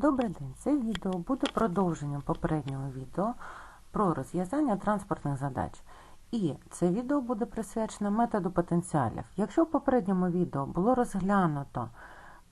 Добрий день! Це відео буде продовженням попереднього відео про розв'язання транспортних задач. І це відео буде присвячено методу потенціалів. Якщо в попередньому відео було розглянуто,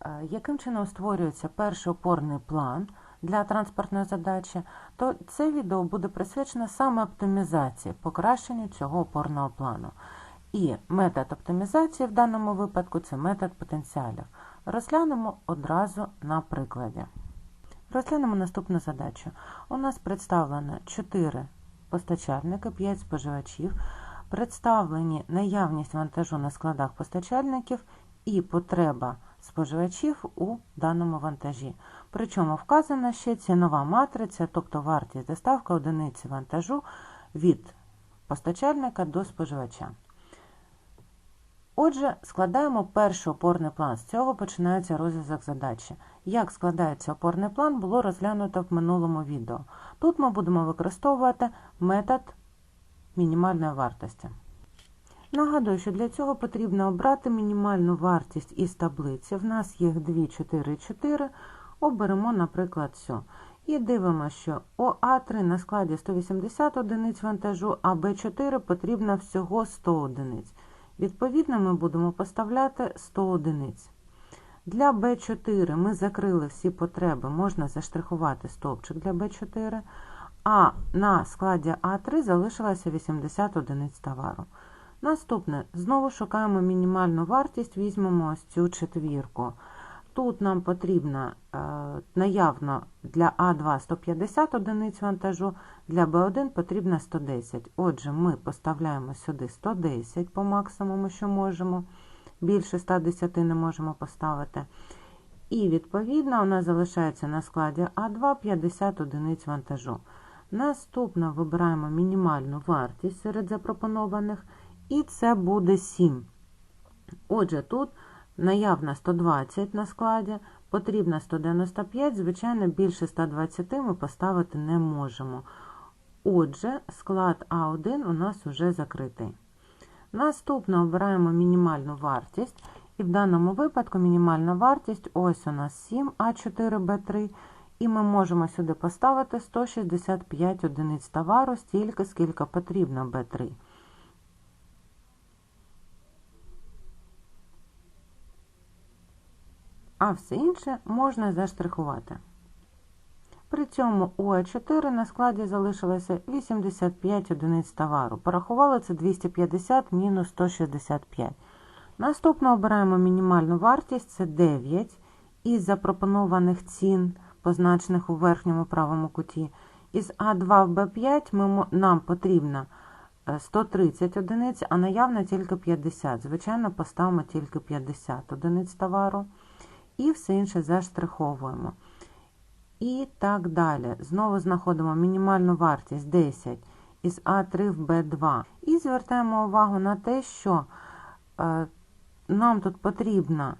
е, яким чином створюється перший опорний план для транспортної задачі, то це відео буде присвячено саме оптимізації, покращенню цього опорного плану. І метод оптимізації в даному випадку це метод потенціалів. Розглянемо одразу на прикладі. Розглянемо наступну задачу. У нас представлено 4 постачальники, 5 споживачів, представлені наявність вантажу на складах постачальників і потреба споживачів у даному вантажі. Причому вказана ще цінова матриця, тобто вартість доставки одиниці вантажу від постачальника до споживача. Отже, складаємо перший опорний план. З цього починається розв'язок задачі. Як складається опорний план, було розглянуто в минулому відео. Тут ми будемо використовувати метод мінімальної вартості. Нагадую, що для цього потрібно обрати мінімальну вартість із таблиці. В нас їх 2, 4, 4. Оберемо, наприклад, цю. І дивимося, що ОА3 на складі 180 одиниць вантажу, а Б4 потрібно всього 100 одиниць. Відповідно, ми будемо поставляти 100 одиниць. Для B4 ми закрили всі потреби, можна заштрихувати стовпчик для B4, а на складі А3 залишилося 80 одиниць товару. Наступне, знову шукаємо мінімальну вартість, візьмемо ось цю четвірку. Тут нам потрібно е, наявно для А2 150 одиниць вантажу, для Б1 потрібно 110. Отже, ми поставляємо сюди 110 по максимуму, що можемо. Більше 110 не можемо поставити. І, відповідно, у нас залишається на складі А2 50 одиниць вантажу. Наступно вибираємо мінімальну вартість серед запропонованих, і це буде 7. Отже, тут наявна 120 на складі, потрібно 195, звичайно, більше 120 ми поставити не можемо. Отже, склад А1 у нас вже закритий. Наступно обираємо мінімальну вартість. І в даному випадку мінімальна вартість ось у нас 7 А4Б3. І ми можемо сюди поставити 165 одиниць товару, стільки, скільки потрібно Б3. А все інше можна заштрихувати. При цьому у А4 на складі залишилося 85 одиниць товару. Порахували це 250 мінус 165. Наступно обираємо мінімальну вартість це 9 із запропонованих цін, позначених у верхньому правому куті. Із А2 в Б5 ми, нам потрібно 130 одиниць, а наявно тільки 50. Звичайно, поставимо тільки 50 одиниць товару. І все інше заштриховуємо. І так далі. Знову знаходимо мінімальну вартість 10 із А3 в Б2. І звертаємо увагу на те, що е, нам тут потрібно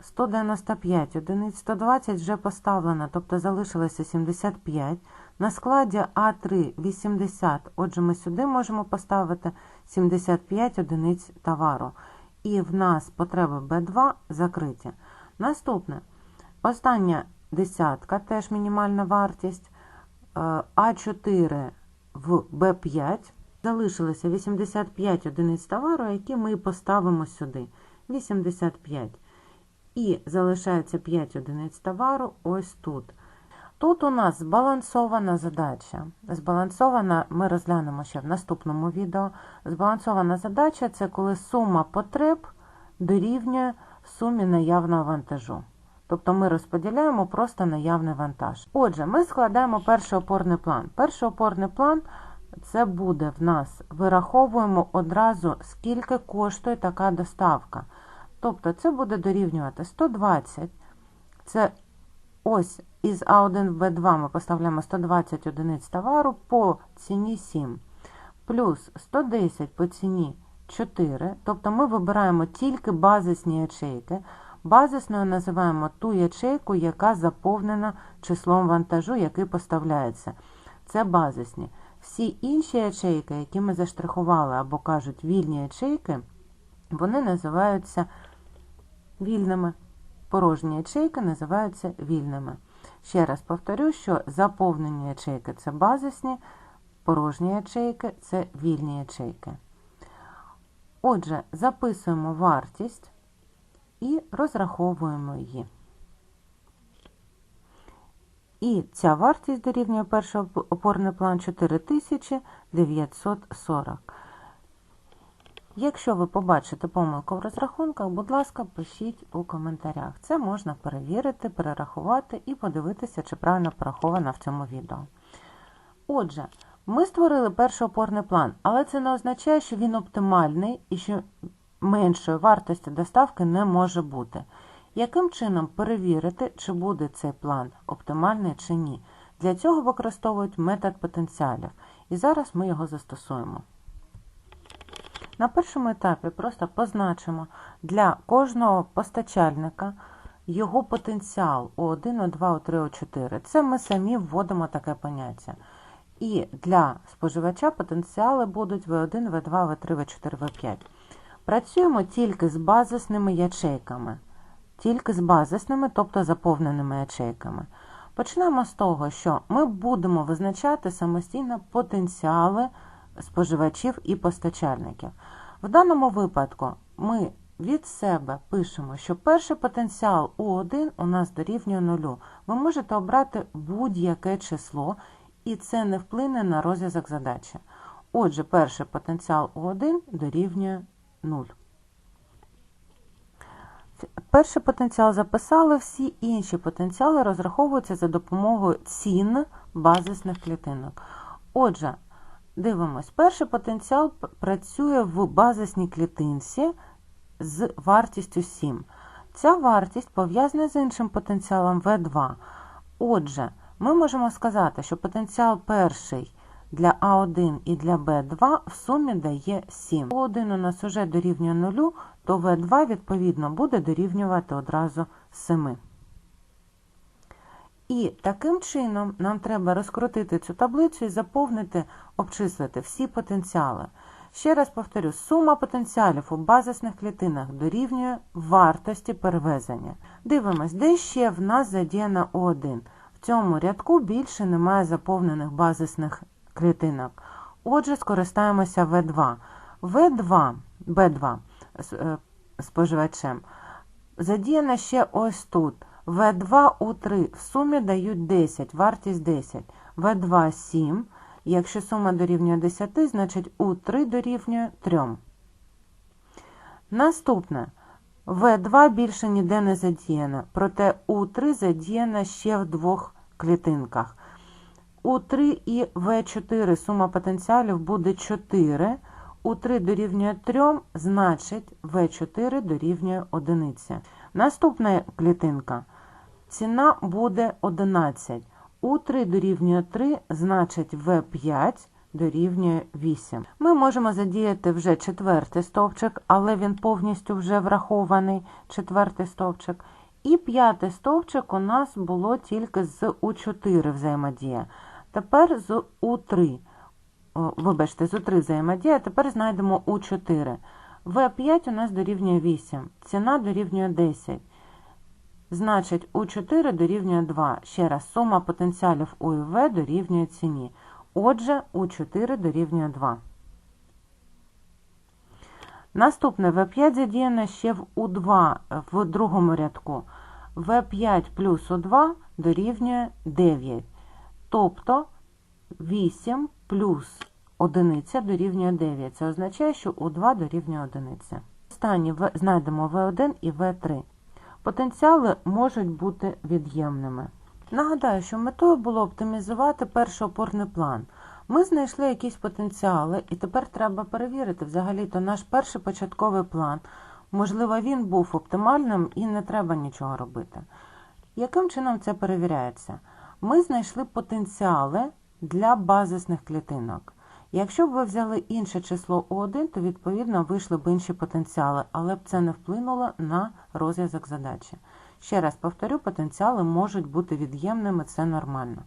195 одиниць, 120 вже поставлено, тобто залишилося 75. На складі А3 80, отже, ми сюди можемо поставити 75 одиниць товару. І в нас потреби Б2 закриті. Наступне. Остання десятка, теж мінімальна вартість. Е, А4 в Б5. Залишилося 85 одиниць товару, які ми поставимо сюди. 85. І залишається 5 одиниць товару ось тут. Тут у нас збалансована задача. Збалансована, ми розглянемо ще в наступному відео. Збалансована задача це коли сума потреб дорівнює сумі наявного вантажу. Тобто ми розподіляємо просто наявний вантаж. Отже, ми складаємо перший опорний план. Перший опорний план це буде в нас, вираховуємо одразу, скільки коштує така доставка. Тобто це буде дорівнювати 120. Це ось із А1 в Б2 ми поставляємо 120 одиниць товару по ціні 7. Плюс 110 по ціні 4. Тобто ми вибираємо тільки базисні ячейки. Базисною називаємо ту ячейку, яка заповнена числом вантажу, який поставляється. Це базисні. Всі інші ячейки, які ми заштрихували або кажуть вільні ячейки, вони називаються вільними. Порожні ячейки називаються вільними. Ще раз повторю, що заповнені ячейки це базисні, порожні ячейки це вільні ячейки. Отже, записуємо вартість і розраховуємо її. І ця вартість дорівнює перший опорний план 4940. Якщо ви побачите помилку в розрахунках, будь ласка, пишіть у коментарях. Це можна перевірити, перерахувати і подивитися, чи правильно пораховано в цьому відео. Отже, ми створили перший опорний план, але це не означає, що він оптимальний і що меншої вартості доставки не може бути. Яким чином перевірити, чи буде цей план оптимальний чи ні? Для цього використовують метод потенціалів. І зараз ми його застосуємо. На першому етапі просто позначимо для кожного постачальника його потенціал У1, У2, У3, У4. Це ми самі вводимо таке поняття. І для споживача потенціали будуть В1, В2, В3, В4, В5. Працюємо тільки з базисними ячейками, тільки з базисними, тобто заповненими ячейками. Почнемо з того, що ми будемо визначати самостійно потенціали споживачів і постачальників. В даному випадку ми від себе пишемо, що перший потенціал У1 у нас дорівнює нулю. Ви можете обрати будь-яке число, і це не вплине на розв'язок задачі. Отже, перший потенціал У1 дорівнює 0. Перший потенціал записали, всі інші потенціали розраховуються за допомогою цін базисних клітинок. Отже, дивимось, перший потенціал працює в базисній клітинці з вартістю 7. Ця вартість пов'язана з іншим потенціалом В2. Отже, ми можемо сказати, що потенціал перший для А1 і для Б2 в сумі дає 7. У1 у нас вже дорівнює 0, то В2, відповідно, буде дорівнювати одразу 7. І таким чином нам треба розкрутити цю таблицю і заповнити, обчислити всі потенціали. Ще раз повторю, сума потенціалів у базисних клітинах дорівнює вартості перевезення. Дивимось, де ще в нас задіяна О1. В цьому рядку більше немає заповнених базисних клітинок. Отже, скористаємося В2. В2, Б2 споживачем. Задіяно ще ось тут. В2 У3 в сумі дають 10, вартість 10. В2 7. Якщо сума дорівнює 10, значить У3 дорівнює 3. Наступне. В2 більше ніде не задіяно, проте У3 задіяно ще в двох клітинках. У3 і В4 сума потенціалів буде 4. У3 дорівнює 3, значить В4 дорівнює 1. Наступна клітинка. Ціна буде 11. У3 дорівнює 3, значить В5 дорівнює 8. Ми можемо задіяти вже четвертий стовпчик, але він повністю вже врахований четвертий стовпчик. І п'ятий стовпчик у нас було тільки з У4 взаємодія. Тепер з У3. Вибачте, з У3 взаємодія, тепер знайдемо У4. В5 у нас дорівнює 8. Ціна дорівнює 10. Значить, У4 дорівнює 2. Ще раз, сума потенціалів У і В дорівнює ціні. Отже, У4 дорівнює 2. Наступне В5 задіяно ще в У2 в другому рядку. В5 плюс У2 дорівнює 9. Тобто 8 плюс 1 дорівнює 9. Це означає, що У2 дорівнює 1. Останні знайдемо В1 і В3. Потенціали можуть бути від'ємними. Нагадаю, що метою було оптимізувати перший опорний план. Ми знайшли якісь потенціали, і тепер треба перевірити взагалі-то наш перший початковий план. Можливо, він був оптимальним і не треба нічого робити. Яким чином це перевіряється? Ми знайшли потенціали для базисних клітинок. Якщо б ви взяли інше число У1, то відповідно вийшли б інші потенціали, але б це не вплинуло на розв'язок задачі. Ще раз повторю, потенціали можуть бути від'ємними, це нормально.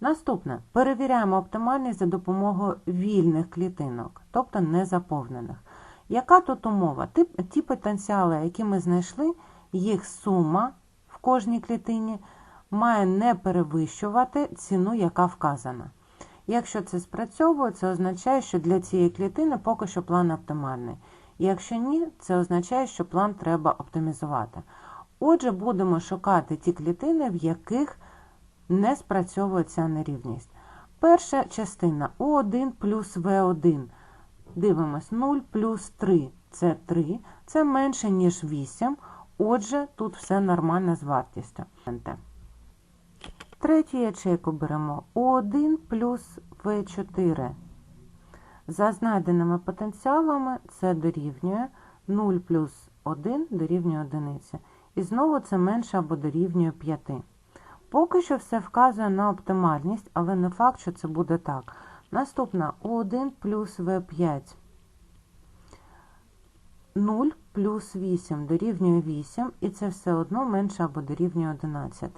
Наступне перевіряємо оптимальність за допомогою вільних клітинок, тобто незаповнених. Яка тут умова? Ті потенціали, які ми знайшли, їх сума в кожній клітині має не перевищувати ціну, яка вказана. Якщо це спрацьовує, це означає, що для цієї клітини поки що план оптимальний. Якщо ні, це означає, що план треба оптимізувати. Отже, будемо шукати ті клітини, в яких не спрацьовує ця нерівність. Перша частина У1 плюс В1. Дивимось 0 плюс 3 це 3, це менше, ніж 8. Отже, тут все нормально з вартістю. Третю ячейку беремо У1 плюс В4. За знайденими потенціалами це дорівнює 0 плюс 1 дорівнює 1. І знову це менше або дорівнює 5. Поки що все вказує на оптимальність, але не факт, що це буде так. Наступна У1 плюс В5. 0 плюс 8 дорівнює 8, і це все одно менше або дорівнює 11.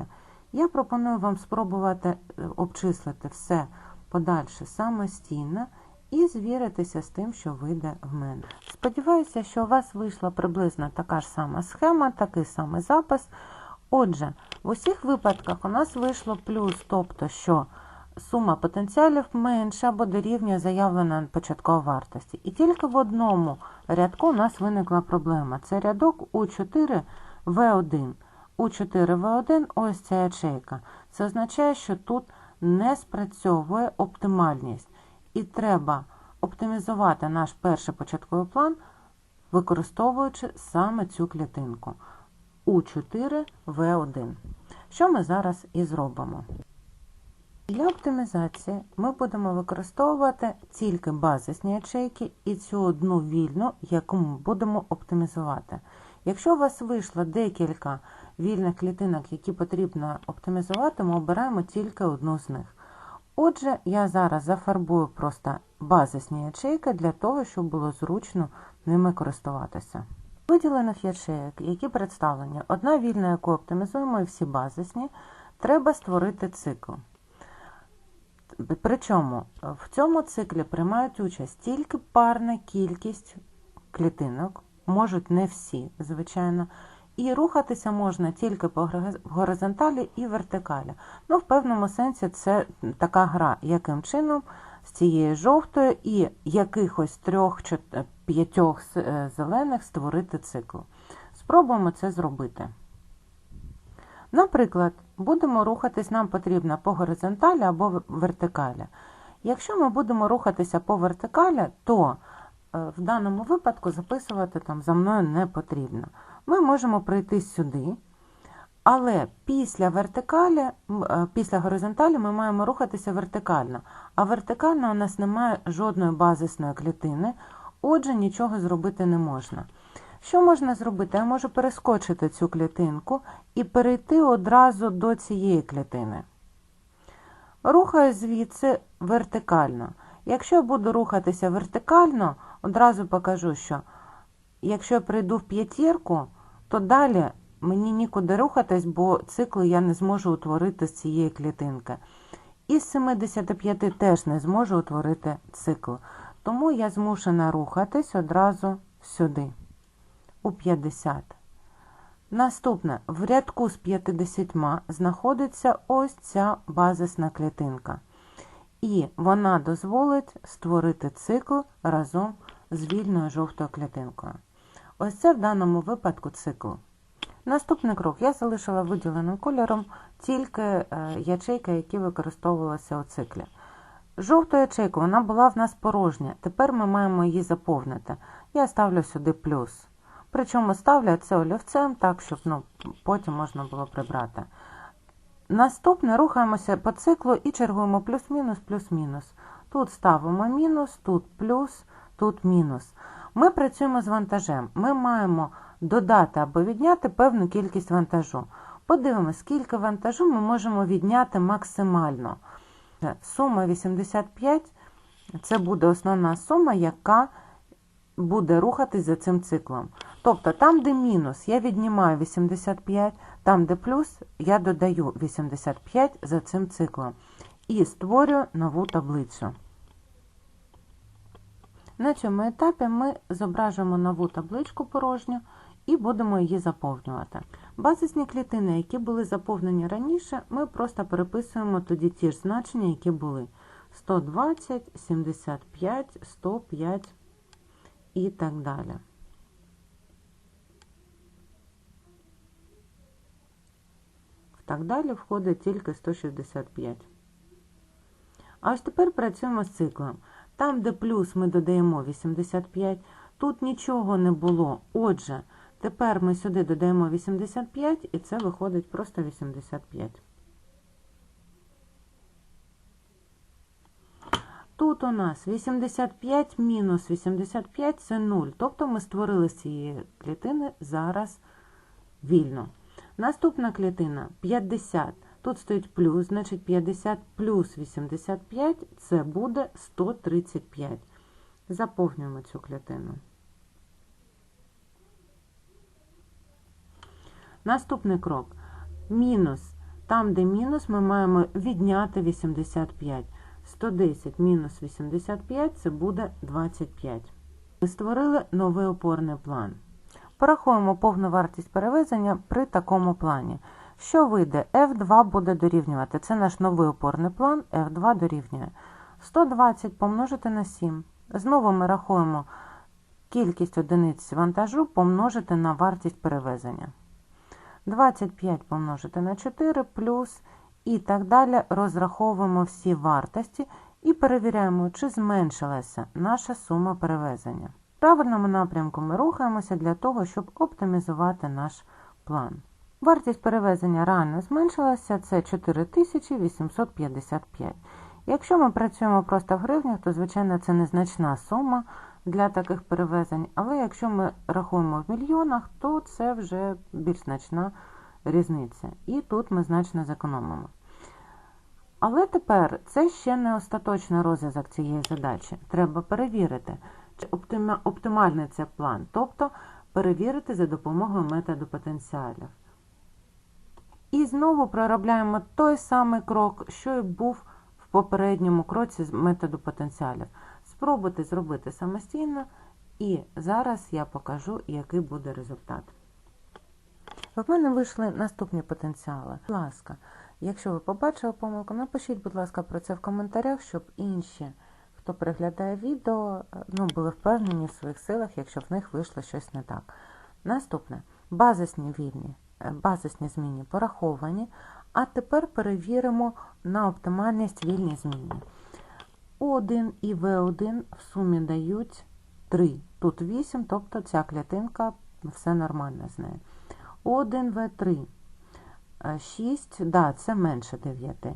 Я пропоную вам спробувати е, обчислити все подальше самостійно і звіритися з тим, що вийде в мене. Сподіваюся, що у вас вийшла приблизно така ж сама схема, такий самий запис. Отже, в усіх випадках у нас вийшло плюс, тобто, що сума потенціалів менша або дорівнює заявленої початкової вартості. І тільки в одному рядку у нас виникла проблема. Це рядок У4В1. У4В1 ось ця ячейка. Це означає, що тут не спрацьовує оптимальність. І треба оптимізувати наш перший початковий план, використовуючи саме цю клітинку У4В1. Що ми зараз і зробимо? Для оптимізації ми будемо використовувати тільки базисні ячейки і цю одну вільну, яку ми будемо оптимізувати. Якщо у вас вийшло декілька вільних клітинок, які потрібно оптимізувати, ми обираємо тільки одну з них. Отже, я зараз зафарбую просто базисні ячейки для того, щоб було зручно ними користуватися. Виділених ячеек, які представлені, одна вільна, яку оптимізуємо, і всі базисні, треба створити цикл. Причому в цьому циклі приймають участь тільки парна кількість клітинок, можуть не всі, звичайно, і рухатися можна тільки по горизонталі і вертикалі. Ну, в певному сенсі це така гра, яким чином з цієї жовтої і якихось трьох-п'ятьох е, зелених створити цикл. Спробуємо це зробити. Наприклад, будемо рухатись, нам потрібно по горизонталі або вертикалі. Якщо ми будемо рухатися по вертикалі, то е, в даному випадку записувати там за мною не потрібно. Ми можемо прийти сюди, але після вертикалі, е, після горизонталі ми маємо рухатися вертикально, а вертикально у нас немає жодної базисної клітини, отже, нічого зробити не можна. Що можна зробити? Я можу перескочити цю клітинку і перейти одразу до цієї клітини. Рухаю звідси вертикально. Якщо я буду рухатися вертикально, одразу покажу, що якщо я прийду в п'ятірку, то далі мені нікуди рухатись, бо цикл я не зможу утворити з цієї клітинки. І з 75 теж не зможу утворити цикл. Тому я змушена рухатись одразу сюди у 50. Наступне, в рядку з 50 знаходиться ось ця базисна клітинка. І вона дозволить створити цикл разом з вільною жовтою клітинкою. Ось це в даному випадку цикл. Наступний крок я залишила виділеним кольором тільки е, ячейки, які використовувалися у циклі. Жовту ячейку вона була в нас порожня. Тепер ми маємо її заповнити. Я ставлю сюди плюс. Причому ставлю це олівцем, так, щоб ну, потім можна було прибрати. Наступне рухаємося по циклу і чергуємо плюс-мінус, плюс-мінус. Тут ставимо мінус, тут плюс, тут мінус. Ми працюємо з вантажем. Ми маємо додати або відняти певну кількість вантажу. Подивимося, скільки вантажу ми можемо відняти максимально. Сума 85 це буде основна сума, яка буде рухатись за цим циклом. Тобто, там, де мінус, я віднімаю 85, там, де плюс, я додаю 85 за цим циклом. І створюю нову таблицю. На цьому етапі ми зображуємо нову табличку порожню і будемо її заповнювати. Базисні клітини, які були заповнені раніше, ми просто переписуємо тоді ті ж значення, які були 120, 75, 105 і так далі. Так далі входить тільки 165. А ось тепер працюємо з циклом. Там, де плюс ми додаємо 85, тут нічого не було. Отже, тепер ми сюди додаємо 85 і це виходить просто 85. Тут у нас 85 мінус 85 це 0. Тобто ми створили з цієї клітини зараз вільно. Наступна клітина 50. Тут стоїть плюс, значить 50 плюс 85 це буде 135. Заповнюємо цю клітину. Наступний крок. Мінус. Там, де мінус, ми маємо відняти 85. 110 мінус 85 це буде 25. Ми створили новий опорний план. Порахуємо повну вартість перевезення при такому плані. Що вийде? F2 буде дорівнювати. Це наш новий опорний план, F2 дорівнює. 120 помножити на 7. Знову ми рахуємо кількість одиниць вантажу помножити на вартість перевезення. 25 помножити на 4 плюс і так далі розраховуємо всі вартості і перевіряємо, чи зменшилася наша сума перевезення. В правильному напрямку ми рухаємося для того, щоб оптимізувати наш план. Вартість перевезення реально зменшилася, це 4855. Якщо ми працюємо просто в гривнях, то, звичайно, це незначна сума для таких перевезень, але якщо ми рахуємо в мільйонах, то це вже більш значна різниця. І тут ми значно зекономимо. Але тепер це ще не остаточний розв'язок цієї задачі. Треба перевірити, чи оптимальний це план, тобто перевірити за допомогою методу потенціалів. І знову проробляємо той самий крок, що і був в попередньому кроці з методу потенціалів. Спробуйте зробити самостійно, і зараз я покажу, який буде результат. В мене вийшли наступні потенціали. Будь ласка, якщо ви побачили помилку, напишіть, будь ласка, про це в коментарях, щоб інші, хто переглядає відео, ну, були впевнені в своїх силах, якщо в них вийшло щось не так. Наступне базисні вільні. Е, базисні зміни пораховані, а тепер перевіримо на оптимальність вільні зміни. У1 і В1 в сумі дають 3. Тут 8, тобто ця клітинка все нормально з нею. У1 В3 6, да, це менше 9.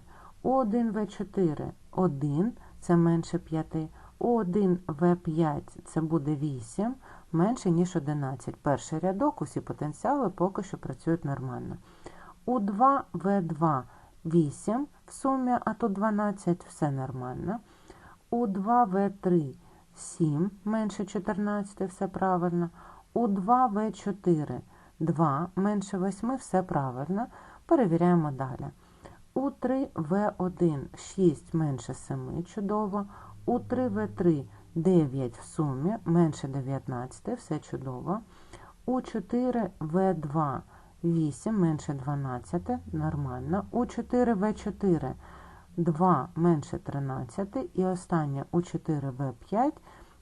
У1 В4 1, це менше 5. У1 В5 це буде 8 менше, ніж 11. Перший рядок, усі потенціали поки що працюють нормально. У 2 В2 8 в сумі, а тут 12, все нормально. У 2 В3 7 менше 14, все правильно. У 2 В4 2 менше 8, все правильно. Перевіряємо далі. У 3 В1 6 менше 7, чудово. У 3 В3 9 в сумі, менше 19, все чудово. У 4 В2 8 менше 12, нормально. У 4 В4 2 менше 13. І останнє у 4 В5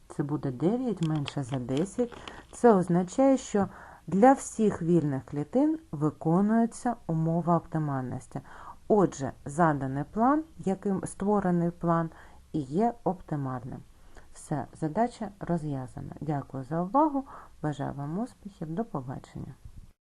це буде 9 менше за 10. Це означає, що для всіх вільних клітин виконується умова оптимальності. Отже, заданий план, яким створений план, і є оптимальним. Все, задача розв'язана. Дякую за увагу. Бажаю вам успіхів. До побачення.